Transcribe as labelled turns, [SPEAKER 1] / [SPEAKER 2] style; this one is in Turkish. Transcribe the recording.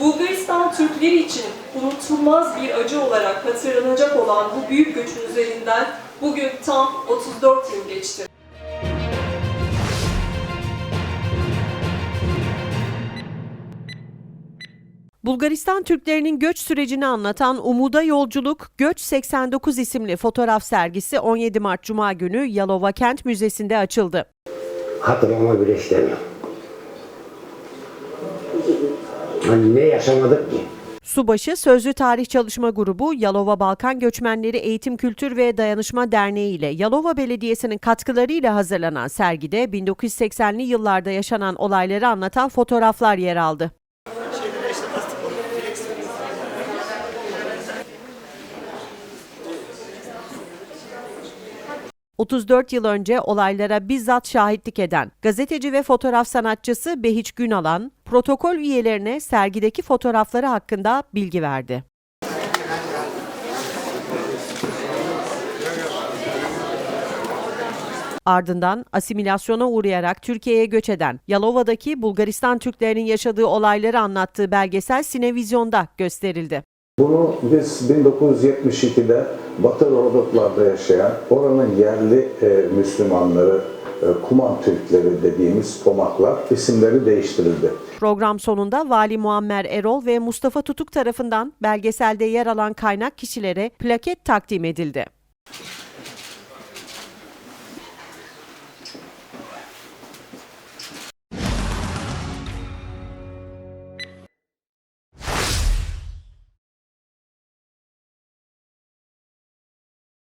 [SPEAKER 1] Bulgaristan Türkleri için unutulmaz bir acı olarak hatırlanacak olan bu büyük göçün üzerinden bugün tam 34 yıl geçti.
[SPEAKER 2] Bulgaristan Türklerinin göç sürecini anlatan Umuda Yolculuk Göç 89 isimli fotoğraf sergisi 17 Mart Cuma günü Yalova Kent Müzesi'nde açıldı.
[SPEAKER 3] hatırlama bile istemiyorum. Hani ne yaşamadık ki?
[SPEAKER 2] Subaşı Sözlü Tarih Çalışma Grubu, Yalova Balkan Göçmenleri Eğitim Kültür ve Dayanışma Derneği ile Yalova Belediyesi'nin katkılarıyla hazırlanan sergide 1980'li yıllarda yaşanan olayları anlatan fotoğraflar yer aldı. ...34 yıl önce olaylara bizzat şahitlik eden gazeteci ve fotoğraf sanatçısı Behiç Günalan, protokol üyelerine sergideki fotoğrafları hakkında bilgi verdi. Ardından asimilasyona uğrayarak Türkiye'ye göç eden Yalova'daki Bulgaristan Türklerinin yaşadığı olayları anlattığı belgesel Sinevizyon'da gösterildi.
[SPEAKER 4] Bunu biz 1972'de Batı Rodoklar'da yaşayan oranın yerli e, Müslümanları, e, Kuman Türkleri dediğimiz pomaklar isimleri değiştirildi.
[SPEAKER 2] Program sonunda Vali Muammer Erol ve Mustafa Tutuk tarafından belgeselde yer alan kaynak kişilere plaket takdim edildi.